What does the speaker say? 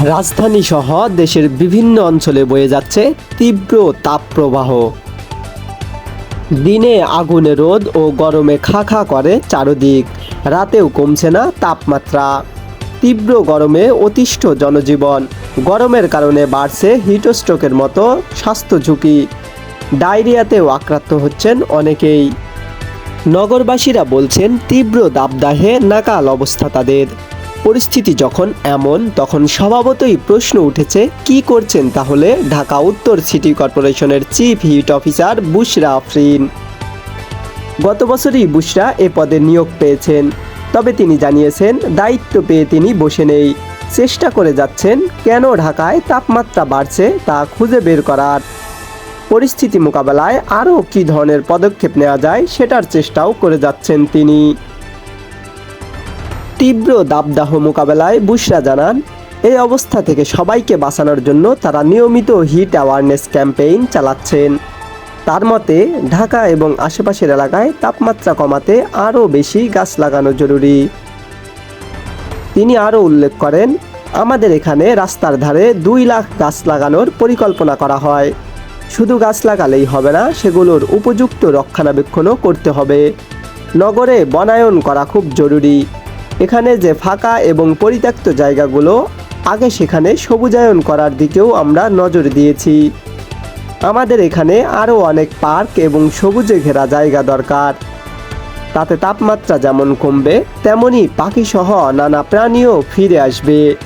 রাজধানী সহ দেশের বিভিন্ন অঞ্চলে বয়ে যাচ্ছে তীব্র তাপপ্রবাহ। দিনে আগুনে রোদ ও গরমে খা খা করে চারদিক। রাতেও কমছে না তাপমাত্রা। তীব্র গরমে অতিষ্ঠ জনজীবন। গরমের কারণে বাড়ছে হিটস্ট্রোকের মতো স্বাস্থ্য ঝুঁকি। ডায়রিয়াতেও আক্রান্ত হচ্ছেন অনেকেই। নগরবাসীরা বলছেন, তীব্র দাবদাহে নাকাল অবস্থা তাদের। পরিস্থিতি যখন এমন, তখন স্বভাবতই প্রশ্ন উঠেছে, কি করছেন তাহলে? ঢাকা উত্তর সিটি কর্পোরেশনের chief health officer Bushra Afrin. গত বছরই বুশরা এ পদে নিয়োগ পেয়েছেন। তবে তিনি জানিয়েছেন, দায়িত্ব পেয়ে তিনি বসে নেই। চেষ্টা করে যাচ্ছেন কেন ঢাকায় তাপমাত্রা বাড়ছে তা খুঁজে বের করার। পরিস্থিতি মোকাবেলায় আরও কী ধরনের পদক্ষেপ নেওয়া যায় সেটার চেষ্টাও করে যাচ্ছেন তিনি। তীব্র দাবদাহ মোকাবেলায় বুশরা জানান, এই অবস্থা থেকে সবাইকে বাঁচানোর জন্য তারা নিয়মিত হিট অ্যাওয়ারনেস ক্যাম্পেইন চালাচ্ছেন। তার মতে, ঢাকা এবং আশেপাশের এলাকায় তাপমাত্রা কমাতে আরও বেশি গাছ লাগানো জরুরি। তিনি আরও উল্লেখ করেন, আমাদের এখানে রাস্তার ধারে দুই লাখ গাছ লাগানোর পরিকল্পনা করা হয়। শুধু গাছ লাগালেই হবে না, সেগুলোর উপযুক্ত রক্ষণাবেক্ষণও করতে হবে। নগরে বনায়ন করা খুব জরুরি। এখানে যে ফাঁকা এবং পরিত্যক্ত জায়গাগুলো, আগে সেখানে সবুজায়ন করার দিকেও আমরা নজর দিয়েছি। আমাদের এখানে আরও অনেক পার্ক এবং সবুজে ঘেরা জায়গা দরকার। তাতে তাপমাত্রা যেমন কমবে, তেমনি পাখিসহ নানা প্রাণীও ফিরে আসবে।